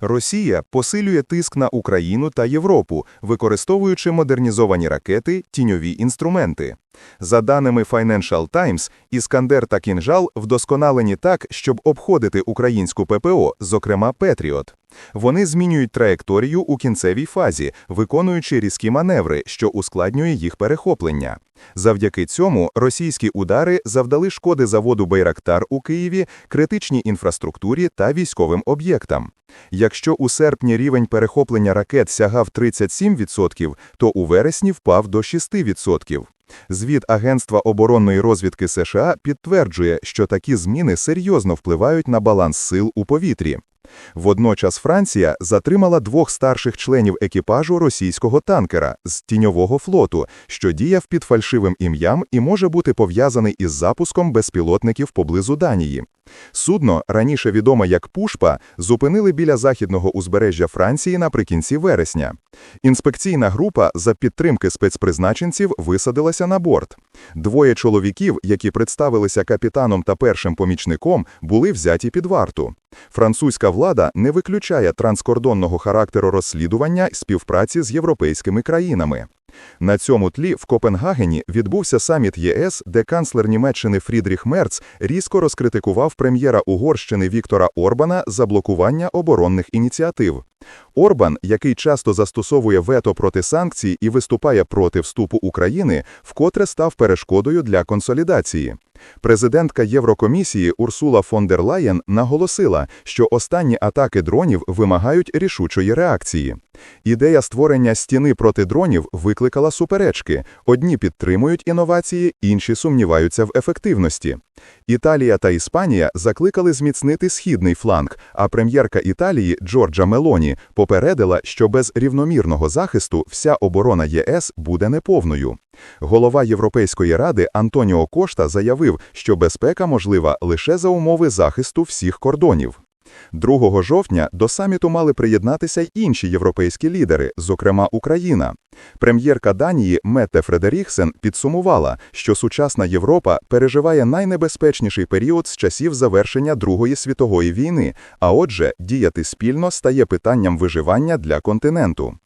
Росія посилює тиск на Україну та Європу, використовуючи модернізовані ракети, тіньові інструменти. За даними Financial Times, Іскандер та Кінжал вдосконалені так, щоб обходити українську ППО, зокрема Петріот. Вони змінюють траєкторію у кінцевій фазі, виконуючи різкі маневри, що ускладнює їх перехоплення. Завдяки цьому російські удари завдали шкоди заводу Байрактар у Києві, критичній інфраструктурі та військовим об'єктам. Якщо у серпні рівень перехоплення ракет сягав 37%, то у вересні впав до 6%. Звіт Агентства оборонної розвідки США підтверджує, що такі зміни серйозно впливають на баланс сил у повітрі. Водночас Франція затримала двох старших членів екіпажу російського танкера з тіньового флоту, що діяв під фальшивим ім'ям і може бути пов'язаний із запуском безпілотників поблизу Данії. Судно, раніше відоме як Пушпа, зупинили біля західного узбережжя Франції наприкінці вересня. Інспекційна група за підтримки спецпризначенців висадилася на борт. Двоє чоловіків, які представилися капітаном та першим помічником, були взяті під варту. Французька влада не виключає транскордонного характеру розслідування співпраці з європейськими країнами. На цьому тлі в Копенгагені відбувся саміт ЄС, де канцлер Німеччини Фрідріх Мерц різко розкритикував прем'єра Угорщини Віктора Орбана за блокування оборонних ініціатив. Орбан, який часто застосовує вето проти санкцій і виступає проти вступу України, вкотре став перешкодою для консолідації. Президентка Єврокомісії Урсула фон дер Лаєн наголосила, що останні атаки дронів вимагають рішучої реакції. Ідея створення стіни проти дронів викликала суперечки. Одні підтримують інновації, інші сумніваються в ефективності. Італія та Іспанія закликали зміцнити східний фланг, а прем'єрка Італії Джорджа Мелоні попередила, що без рівномірного захисту вся оборона ЄС буде неповною. Голова Європейської ради Антоніо Кошта заявив, що безпека можлива лише за умови захисту всіх кордонів. 2 жовтня до саміту мали приєднатися й інші європейські лідери, зокрема Україна. Прем'єрка Данії Метте Фредеріхсен підсумувала, що сучасна Європа переживає найнебезпечніший період з часів завершення Другої світової війни, а отже, діяти спільно стає питанням виживання для континенту.